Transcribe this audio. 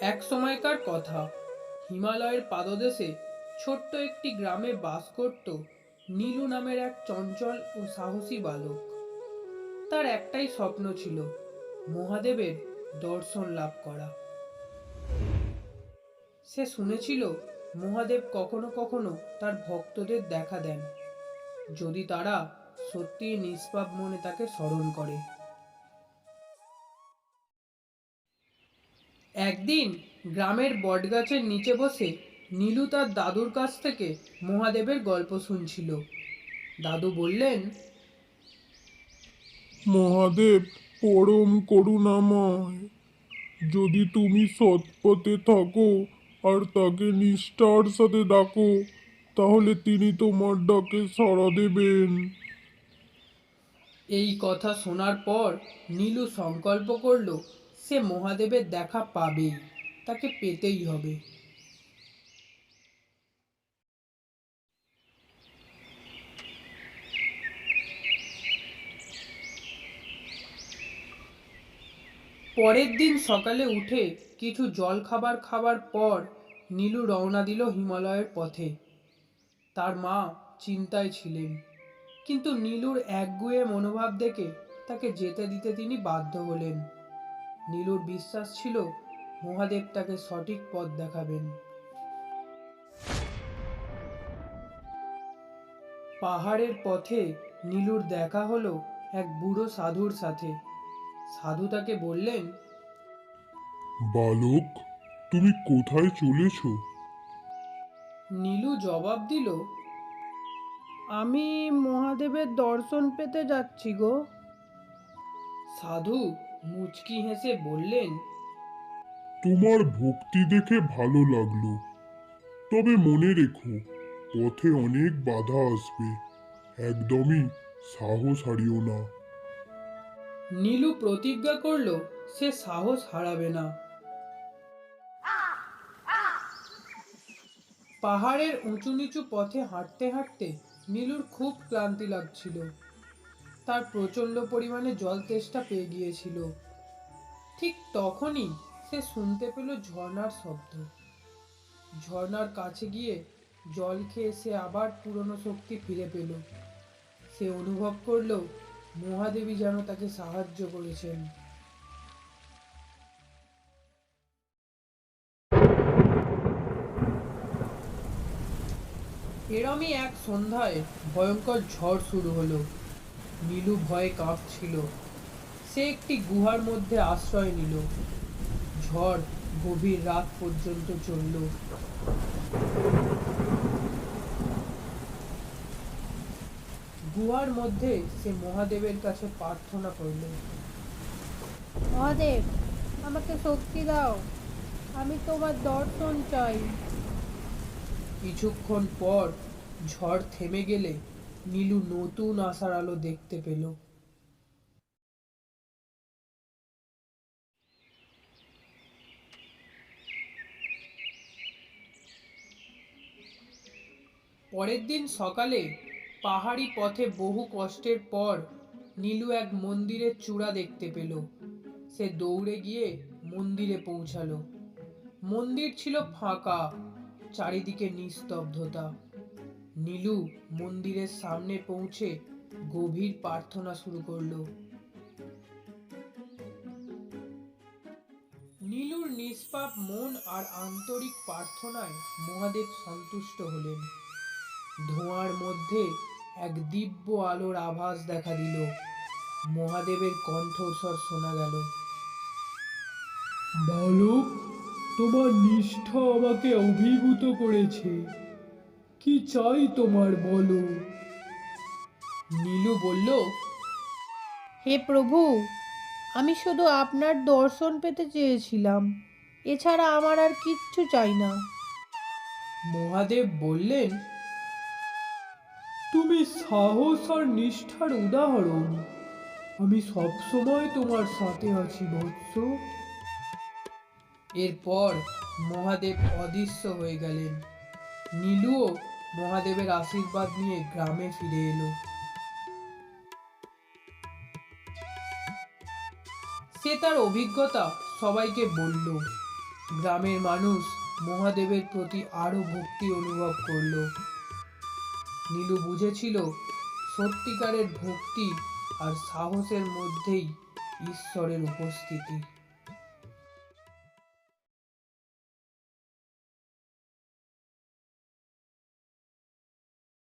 এক সময়কার কথা। হিমালয়ের পাদদেশে ছোট্ট একটি গ্রামে বাস করত নীলু নামের এক চঞ্চল ও সাহসী বালক। তার একটাই স্বপ্ন ছিল মহাদেবের দর্শন লাভ করা। সে শুনেছিল মহাদেব কখনো কখনো তার ভক্তদের দেখা দেন, যদি তারা সত্যিই নিষ্পাপ মনে তাকে স্মরণ করে। একদিন গ্রামের বটগাছের নিচে বসে নীলু তার দাদুর কাছ থেকে মহাদেবের গল্প শুনছিল। দাদু বললেন মহাদেব পরম করুণাময়। যদি তুমি সৎপথে থাকো আর তাকে নিষ্ঠার সাথে ডাকো তাহলে তিনি তোমার ডাকে সাড়া দেবেন। এই কথা শোনার পর নীলু সংকল্প করল সে মহাদেবের দেখা পাবেই, তাকে পেতেই হবে। পরের দিন সকালে উঠে কিছু জল খাবার খাবার পর নীলু রওনা দিল হিমালয়ের পথে। তার মা চিন্তায় ছিলেন, কিন্তু নীলুর একগুয়ে মনোভাব দেখে তাকে যেতে দিতে তিনি বাধ্য হলেন। নীলুর বিশ্বাস ছিল মহাদেব তাকে সঠিক পথ দেখাবেন। পাহাড়ের পথে নীলুর দেখা হলো এক বুড়ো সাধুর সাথে। সাধু তাকে বললেন বালক তুমি কোথায় চলেছ? নীলু জবাব দিল আমি মহাদেবের দর্শন পেতে যাচ্ছি গো। সাধু মুচকি হেসে বললেন তোমার ভক্তি দেখে ভালো লাগল। তবে মনে রেখো পথে অনেক বাধা আসবে। একদমই সাহস হারিও না। নীলু প্রতিজ্ঞা করল সে সাহস হারাবে না। পাহাড়ের উঁচু নিচু পথে হাঁটতে হাঁটতে নীলুর খুব ক্লান্তি লাগছিল। তার প্রচণ্ড পরিমাণে জল তেষ্টা পেয়ে গিয়েছিল। ঠিক তখনই সে শুনতে পেল ঝর্ণার শব্দ। ঝর্ণার কাছে গিয়ে জল খেয়ে সে আবার পুরনো শক্তি ফিরে পেল। সে অনুভব করল মহাদেবী যেন তাকে সাহায্য করেছেন। এরমই এক সন্ধ্যায় ভয়ঙ্কর ঝড় শুরু হলো। নীলু ভয়ে কাঁপছিল। সে একটি গুহার মধ্যে আশ্রয় নিল। ঝড় গভীর রাত পর্যন্ত চলল। গুহার মধ্যে সে মহাদেবের কাছে প্রার্থনা করল। মহাদেব আমাকে শক্তি দাও। আমি তোমার দর্শন চাই। কিছুক্ষণ পর ঝড় থেমে গেলে নীলু নতুন আশার আলো দেখতে পেল। পরের দিন সকালে পাহাড়ি পথে বহু কষ্টের পর নীলু এক মন্দিরের চূড়া দেখতে পেল। সে দৌড়ে গিয়ে মন্দিরে পৌঁছালো। মন্দির ছিল ফাঁকা, চারিদিকে নিস্তব্ধতা। নীলু মন্দিরের সামনে পৌঁছে গভীর প্রার্থনা শুরু করল। নীলুর নিষ্পাপ মন আর আন্তরিক প্রার্থনায় মহাদেব সন্তুষ্ট হলেন। ধোঁয়ার মধ্যে এক দিব্য আলোর আভাস দেখা দিল। মহাদেবের কণ্ঠস্বর শোনা গেল। বালক, তোমার নিষ্ঠা আমাকে অভিভূত করেছে। কি চাই তোমার বলো? নীলু বলল হে প্রভু আমি শুধু আপনার দর্শন পেতে চেয়েছিলাম। এছাড়া আমার আর কিচ্ছু চাই না। মহাদেব বললেন তুমি সাহস আর নিষ্ঠার উদাহরণ। আমি সবসময় তোমার সাথে আছি বৎস। এরপর মহাদেব অদৃশ্য হয়ে গেলেন। নীলুও মহাদেবের আশীর্বাদ নিয়ে গ্রামে ফিরে এলো। সে তার অভিজ্ঞতা সবাইকে বলল। গ্রামের মানুষ মহাদেবের প্রতি আরও ভক্তি অনুভব করল। নীলু বুঝেছিল সত্যিকারের ভক্তি আর সাহসের মধ্যেই ঈশ্বরের উপস্থিতি।